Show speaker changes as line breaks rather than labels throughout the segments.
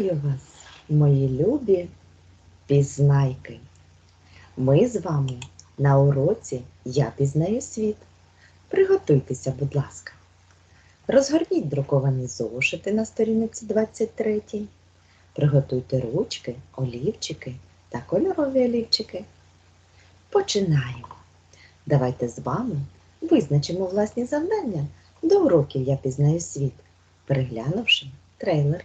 Вітаю вас, мої любі пізнайки. Ми з вами на уроці Я пізнаю світ. Приготуйтеся, будь ласка. Розгорніть друковані зошити на сторінці 23. Приготуйте ручки, олівчики та кольорові олівчики. Починаємо. Давайте з вами визначимо власні завдання до уроків Я пізнаю світ, переглянувши трейлер.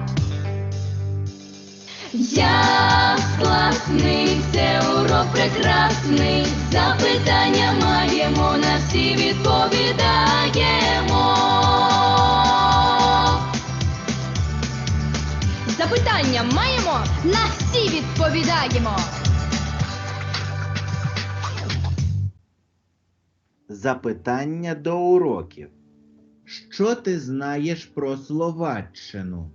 Я класний, це урок прекрасний. Запитання маємо, на всі відповідаємо. Запитання маємо, на всі відповідаємо.
Запитання до уроків. Що ти знаєш про Словаччину?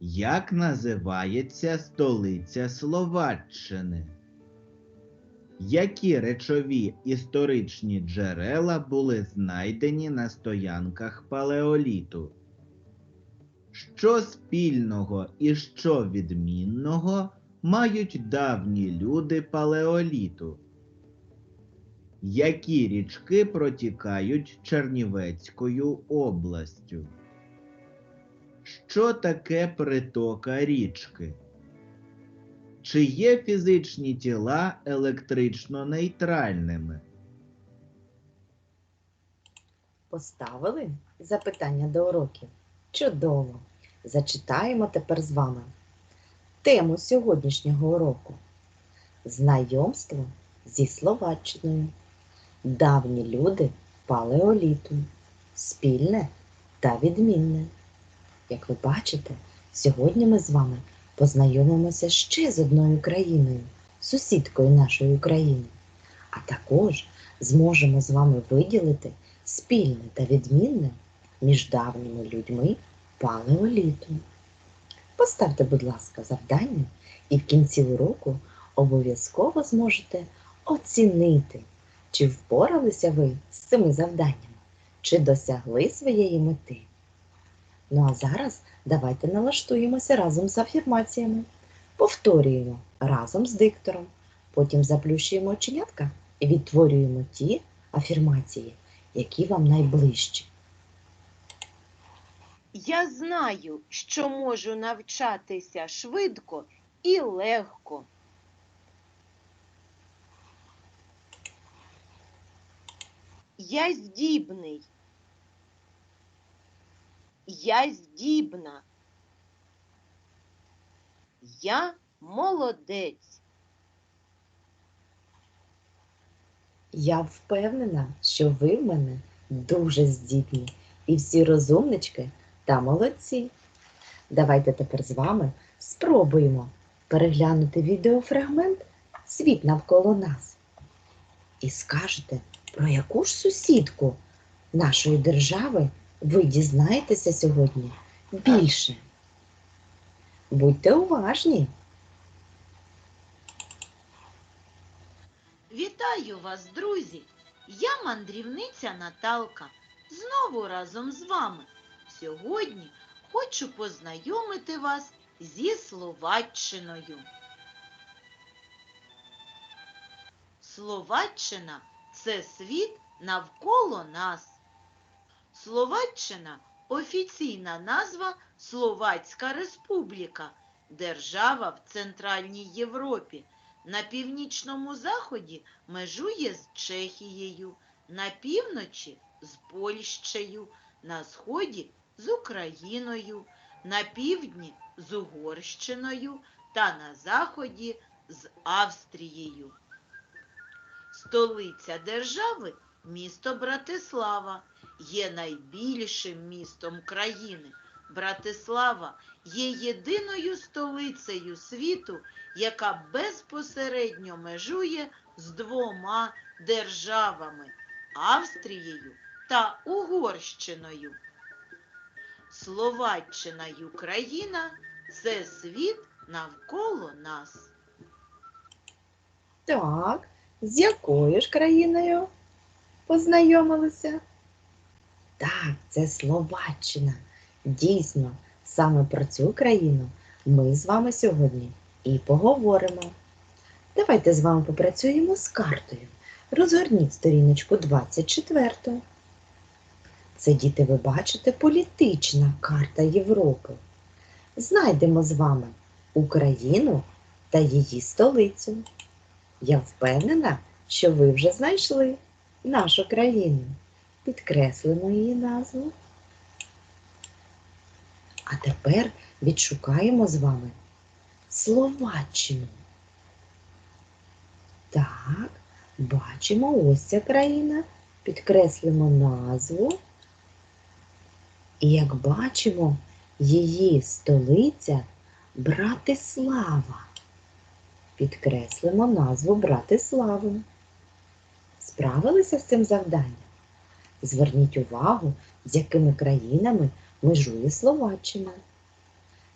Як називається столиця Словаччини? Які речові історичні джерела були знайдені на стоянках палеоліту? Що спільного і що відмінного мають давні люди палеоліту? Які річки протікають Чернівецькою областю? Що таке притока річки? Чи є фізичні тіла електрично нейтральними?
Поставили запитання до уроків? Чудово! Зачитаємо тепер з вами тему сьогоднішнього уроку. Знайомство зі Словаччиною. Давні люди палеоліту. Спільне та відмінне. Як ви бачите, сьогодні ми з вами познайомимося ще з одною країною, сусідкою нашої України, а також зможемо з вами виділити спільне та відмінне між давніми людьми палеоліту. Поставте, будь ласка, завдання, і в кінці уроку обов'язково зможете оцінити, чи впоралися ви з цими завданнями, чи досягли своєї мети. Ну а зараз давайте налаштуємося разом з афірмаціями. Повторюємо разом з диктором. Потім заплющуємо оченятка і відтворюємо ті афірмації, які вам найближчі.
Я знаю, що можу навчатися швидко і легко. Я здібний. Я здібна. Я молодець.
Я впевнена, що ви в мене дуже здібні і всі розумнички та молодці. Давайте тепер з вами спробуємо переглянути відеофрагмент Світ навколо нас. І скажете, про яку ж сусідку нашої держави ви дізнаєтеся сьогодні більше. Будьте уважні!
Вітаю вас, друзі! Я мандрівниця Наталка. Знову разом з вами. Сьогодні хочу познайомити вас зі Словаччиною. Словаччина це світ навколо нас. Словаччина офіційна назва Словацька Республіка, держава в Центральній Європі. На північному заході межує з Чехією, на півночі з Польщею, на сході з Україною, на півдні з Угорщиною та на заході з Австрією. Столиця держави місто Братислава є найбільшим містом країни. Братислава є єдиною столицею світу, яка безпосередньо межує з двома державами Австрією та Угорщиною. Словаччина й Україна це світ навколо нас.
Так, з якою ж країною познайомилися? Так, це Словаччина. Дійсно, саме про цю країну ми з вами сьогодні і поговоримо. Давайте з вами попрацюємо з картою. Розгорніть сторіночку 24. Це, діти, ви бачите, політична карта Європи. Знайдемо з вами Україну та її столицю. Я впевнена, що ви вже знайшли нашу країну. Підкреслимо її назву. А тепер відшукаємо з вами Словаччину. Так, бачимо ось ця країна. Підкреслимо назву. І як бачимо, її столиця Братислава. Підкреслимо назву Братислави. Справилися з цим завданням? Зверніть увагу, з якими країнами межує Словаччина.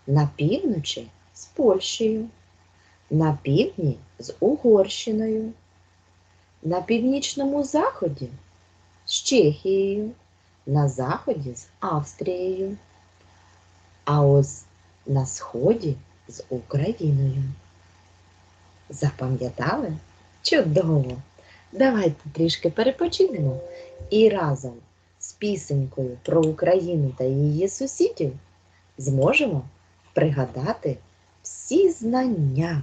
На півночі з Польщею, на півдні з Угорщиною, на північному заході з Чехією, на заході з Австрією, а ось на сході з Україною. Запам'ятали? Чудово! Давайте трішки перепочинемо і разом з пісенькою про Україну та її сусідів зможемо пригадати всі знання.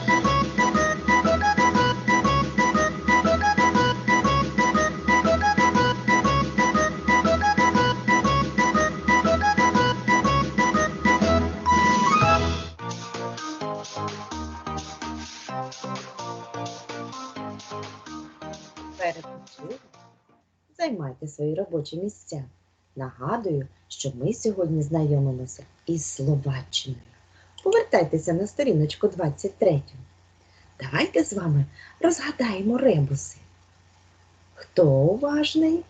Займайте свої робочі місця. Нагадую, що ми сьогодні знайомимося із Словаччиною. Повертайтеся на сторіночку 23. Давайте з вами розгадаємо ребуси. Хто уважний?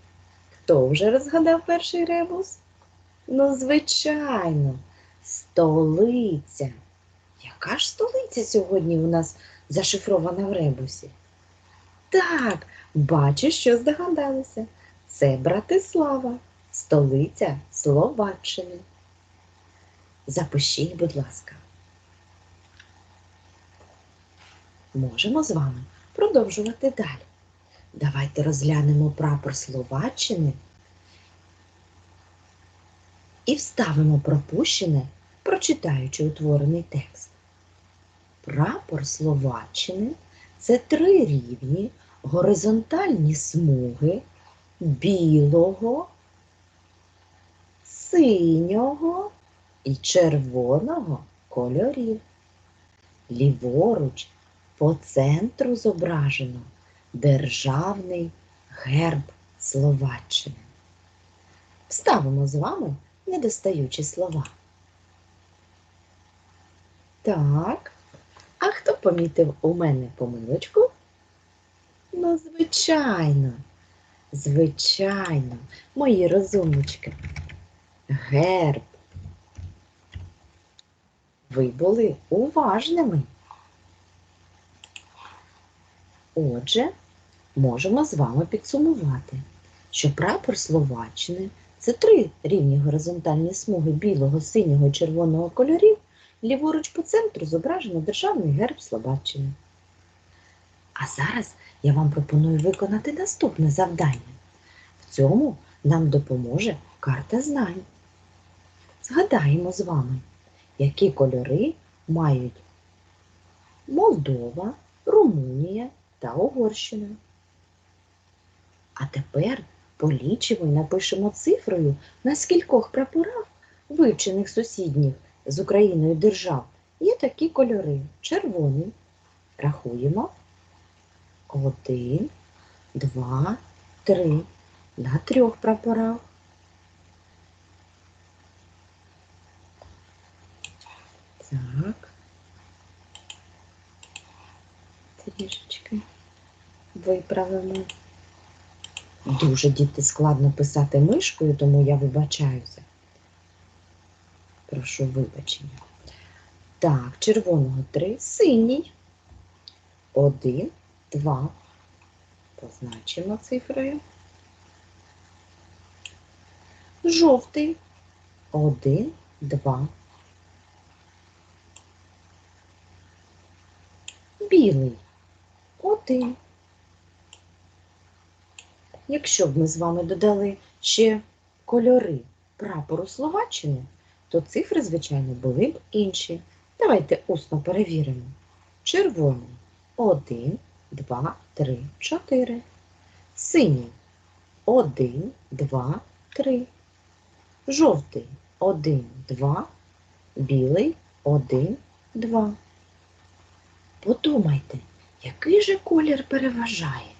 Хто вже розгадав перший ребус? Ну, звичайно, столиця. Яка ж столиця сьогодні у нас зашифрована в ребусі? Так, бачу, що здогадалися. Це Братислава, столиця Словаччини. Запишіть, будь ласка. Можемо з вами продовжувати далі. Давайте розглянемо прапор Словаччини і вставимо пропущене, прочитаючи утворений текст. Прапор Словаччини це три рівні горизонтальні смуги білого, синього і червоного кольорів. Ліворуч по центру зображено державний герб Словаччини. Вставимо з вами недостаючі слова. Так. А хто помітив у мене помилочку? Ну, звичайно, звичайно, мої розумнички. Герб. Ви були уважними. Отже, можемо з вами підсумувати, що прапор Словаччини це три рівні горизонтальні смуги білого, синього і червоного кольорів. Ліворуч по центру зображено державний герб Словаччини. А зараз я вам пропоную виконати наступне завдання. В цьому нам допоможе карта знань. Згадаємо з вами, які кольори мають Молдова, Румунія та Угорщина. А тепер полічимо і напишемо цифрою, на скількох прапорах, вивчених сусідніх з Україною держав, є такі кольори. Червоний. Рахуємо. Один, два, три. На трьох прапорах. Так. Трішечки виправимо. Дуже діти складно писати мишкою, тому я вибачаюся. Прошу вибачення. Так, червоного три, синій. Один, два. Позначимо цифрою. Жовтий. Один, два. Білий. Один. Якщо б ми з вами додали ще кольори прапору Словаччини, то цифри, звичайно, були б інші. Давайте усно перевіримо. Червоний 1, 2, 3, 4. Синій 1, 2, 3. Жовтий 1, 2. Білий 1, 2. Подумайте, який же колір переважає?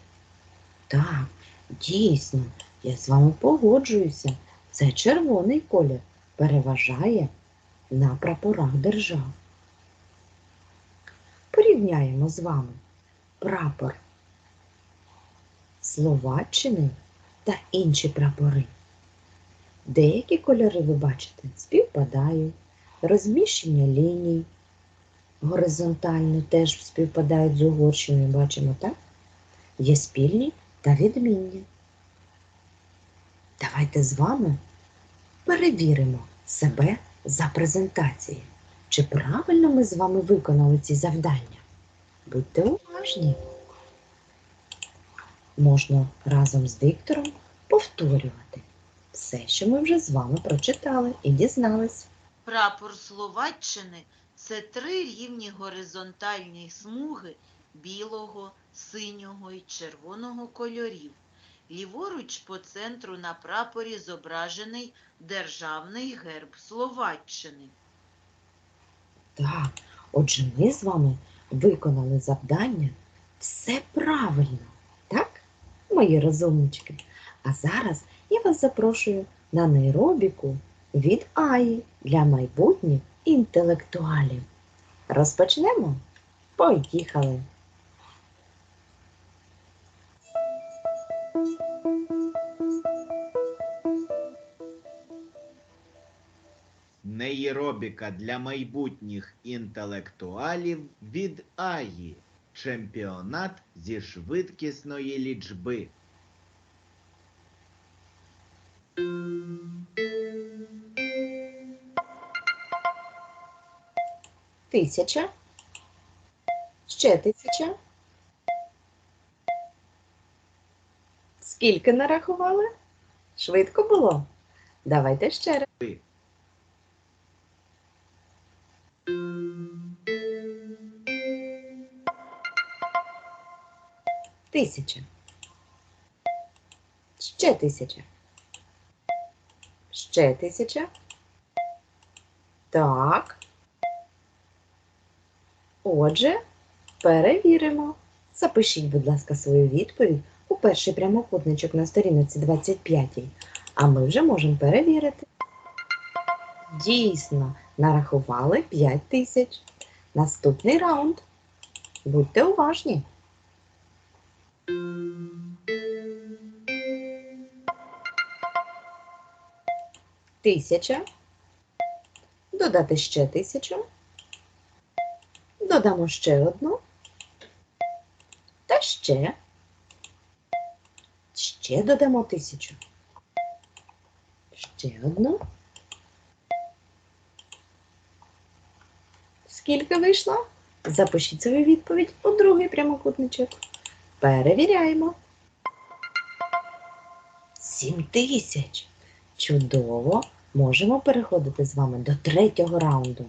Так, дійсно, я з вами погоджуюся. Це червоний колір переважає на прапорах держав. Порівняємо з вами прапор Словаччини та інші прапори. Деякі кольори, ви бачите, співпадають, розміщення ліній горизонтально теж співпадають з Угорщиною, бачимо, так? Є спільні та відмінні. Давайте з вами перевіримо себе за презентацією. Чи правильно ми з вами виконали ці завдання? Будьте уважні. Можна разом з диктором повторювати все, що ми вже з вами прочитали і дізнались.
Прапор Словаччини це три рівні горизонтальні смуги білого, синього і червоного кольорів. Ліворуч по центру на прапорі зображений державний герб Словаччини.
Так, отже, ми з вами виконали завдання все правильно, так, мої розумнички? А зараз я вас запрошую на нейробіку від АІ для майбутніх інтелектуалів. Розпочнемо? Поїхали!
Нейробіка для майбутніх інтелектуалів від Аї. Чемпіонат зі швидкісної лічби.
Тисяча. Ще тисяча. Скільки нарахували? Швидко було? Давайте ще раз. Тисяча. Ще тисяча. Ще тисяча. Так. Отже, перевіримо. Запишіть, будь ласка, свою відповідь у перший прямокутничок на сторінці 25, а ми вже можемо перевірити. Дійсно, нарахували 5 тисяч. Наступний раунд. Будьте уважні. Тисяча. Додати ще тисячу. Додамо ще одну. Та ще. Ще додамо тисячу. Ще одну. Скільки вийшло? Запишіть свою відповідь у другий прямокутничок. Перевіряємо. Сім тисяч. Чудово. можемо переходити з вами до третього раунду.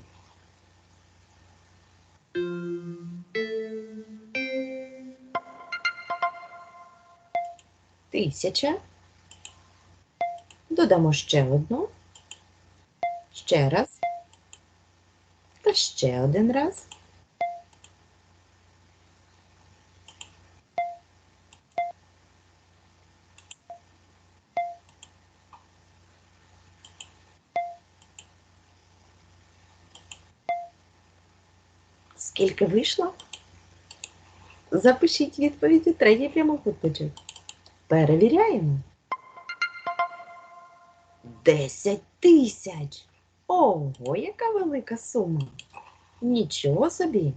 Тисяча. Додамо ще одну. Ще раз. Та ще один раз. Скільки вийшло? Запишіть відповідь у третій прямокутничок. Перевіряємо. Десять тисяч. Ого, яка велика сума. Нічого собі.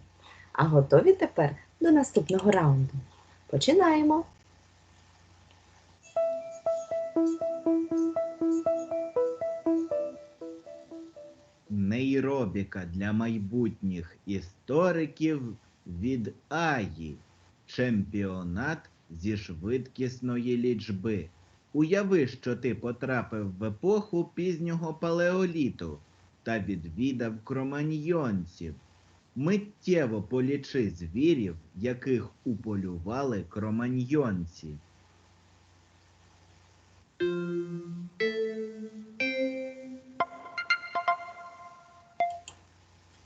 А готові тепер до наступного раунду. Починаємо.
Нейробіка для майбутніх істориків від Аї. Чемпіонат зі швидкісної лічби. Уяви, що ти потрапив в епоху пізнього палеоліту та відвідав кроманьйонців. Миттєво полічи звірів, яких уполювали кроманьйонці.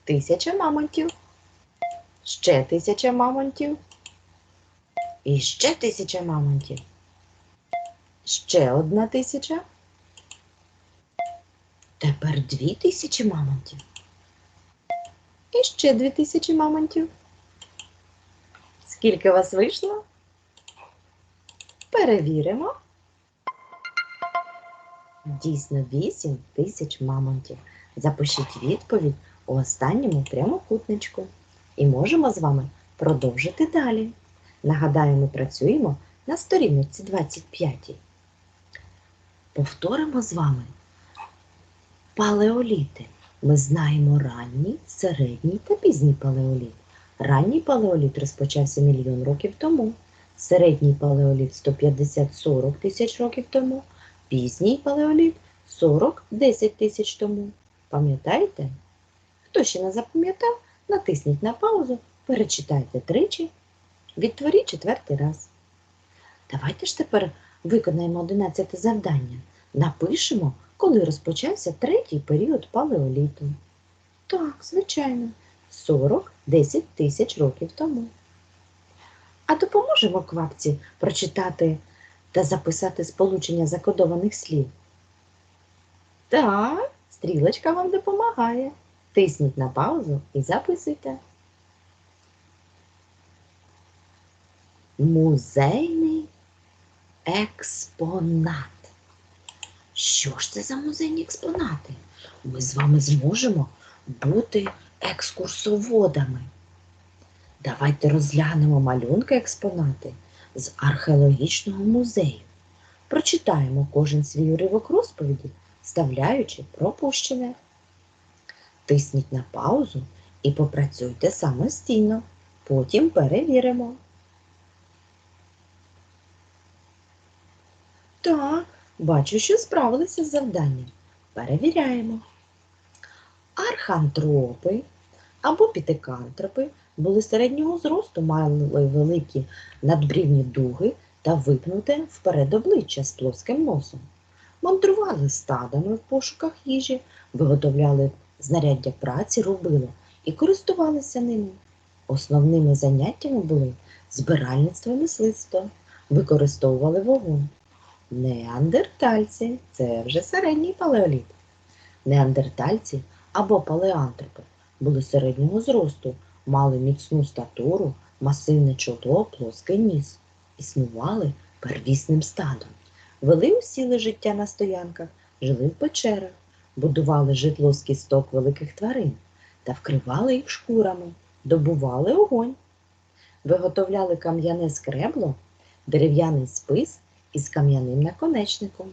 Тисяча мамонтів. Ще тисяча мамонтів. І ще тисяча мамонтів. Ще одна тисяча. Тепер дві тисячі мамонтів. І ще дві тисячі мамонтів. Скільки вас вийшло? Перевіримо. Дійсно, вісім тисяч мамонтів. Запишіть відповідь у останньому прямокутничку. І можемо з вами продовжити далі. Нагадаю, ми працюємо на сторінці 25. Повторимо з вами палеоліти. Ми знаємо ранній, середній та пізній палеоліт. Ранній палеоліт розпочався мільйон років тому, середній палеоліт 150-40 тисяч років тому, пізній палеоліт 40-10 тисяч тому. Пам'ятаєте? Хто ще не запам'ятав, натисніть на паузу, перечитайте тричі, відтворіть четвертий раз. Давайте ж тепер виконаємо 11 завдання. Напишемо, коли розпочався третій період палеоліту. Так, звичайно, 40-10 тисяч років тому. А допоможемо квапці прочитати та записати сполучення закодованих слів. Так, стрілочка вам допомагає. Тисніть на паузу і записуйте. Музейний експонат. Що ж це за музейні експонати? Ми з вами зможемо бути екскурсоводами. Давайте розглянемо малюнки експонати з археологічного музею. Прочитаємо кожен свій уривок розповіді, вставляючи пропущене. Тисніть на паузу і попрацюйте самостійно. Потім перевіримо. Так, бачу, що справилися з завданням. Перевіряємо. Архантропи або пітекантропи були середнього зросту, мали великі надбрівні дуги та випнуте вперед обличчя з плоским носом. Мандрували стадами в пошуках їжі, виготовляли знаряддя праці, робило і користувалися ними. Основними заняттями були збиральництво і мисливство, використовували вогонь. Неандертальці це вже середній палеоліт. Неандертальці або палеантропи були середнього зросту, мали міцну статуру, масивне чоло, плоский ніс, існували первісним стадом. Вели усіле життя на стоянках, жили в печерах, будували житло з кісток великих тварин та вкривали їх шкурами, добували огонь, виготовляли кам'яне скребло, дерев'яний спис із кам'яним наконечником,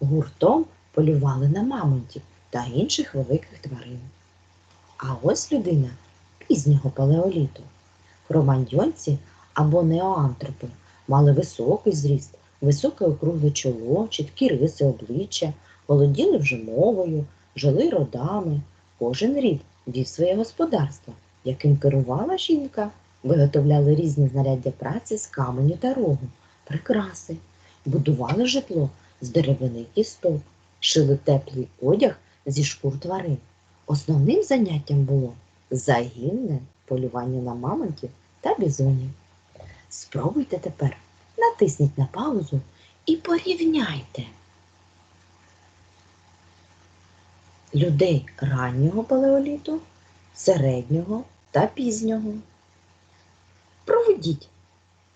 гуртом полювали на мамонтів та інших великих тварин. А ось людина пізнього палеоліту. Кроманьйонці або неоантропи мали високий зріст, високе округле чоло, чіткі риси обличчя, володіли вже мовою, жили родами. Кожен рід вів своє господарство, яким керувала жінка, виготовляли різні знаряддя праці з каменю та рогу, прикраси, будували житло з деревини кісток, шили теплий одяг зі шкур тварин. Основним заняттям було загінне полювання на мамонтів та бізонів. Спробуйте тепер, натисніть на паузу і порівняйте людей раннього палеоліту, середнього та пізнього. Проведіть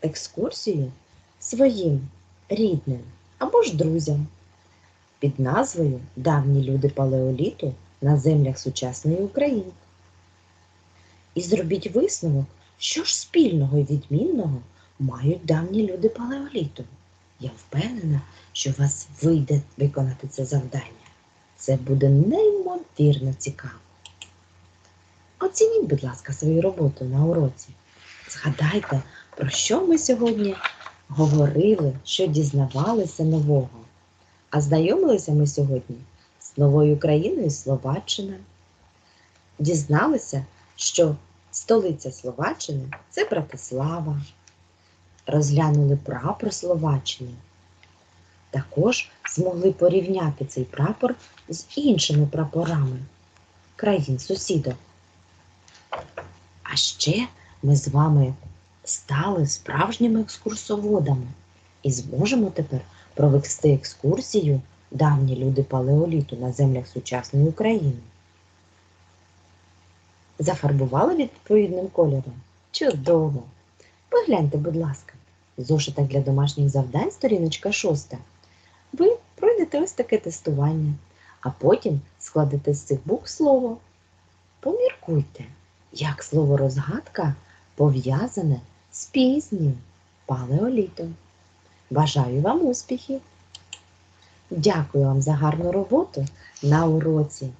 екскурсію своїм рідним або ж друзям під назвою Давні люди палеоліту на землях сучасної України. І зробіть висновок, що ж спільного і відмінного мають давні люди палеоліту. Я впевнена, що у вас вийде виконати це завдання. Це буде неймовірно цікаво. Оцініть, будь ласка, свою роботу на уроці. Згадайте, про що ми сьогодні говорили, що дізнавалися нового. А знайомилися ми сьогодні з новою країною Словаччина. Дізналися, що столиця Словаччини це Братислава. Розглянули прапор Словаччини. Також змогли порівняти цей прапор з іншими прапорами країн сусідок. А ще ми з вами стали справжніми екскурсоводами і зможемо тепер провести екскурсію давні люди палеоліту на землях сучасної України. Зафарбували відповідним кольором? Чудово! Погляньте, будь ласка, в зошитах для домашніх завдань, сторіночка 6. Ви пройдете ось таке тестування, а потім складете з цих букв слово. Поміркуйте, як слово розгадка пов'язане з пізнім палеолітом. Бажаю вам успіхів! Дякую вам за гарну роботу на уроці.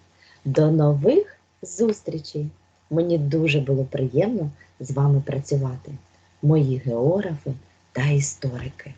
До нових зустрічей! Мені дуже було приємно з вами працювати, мої географи та історики.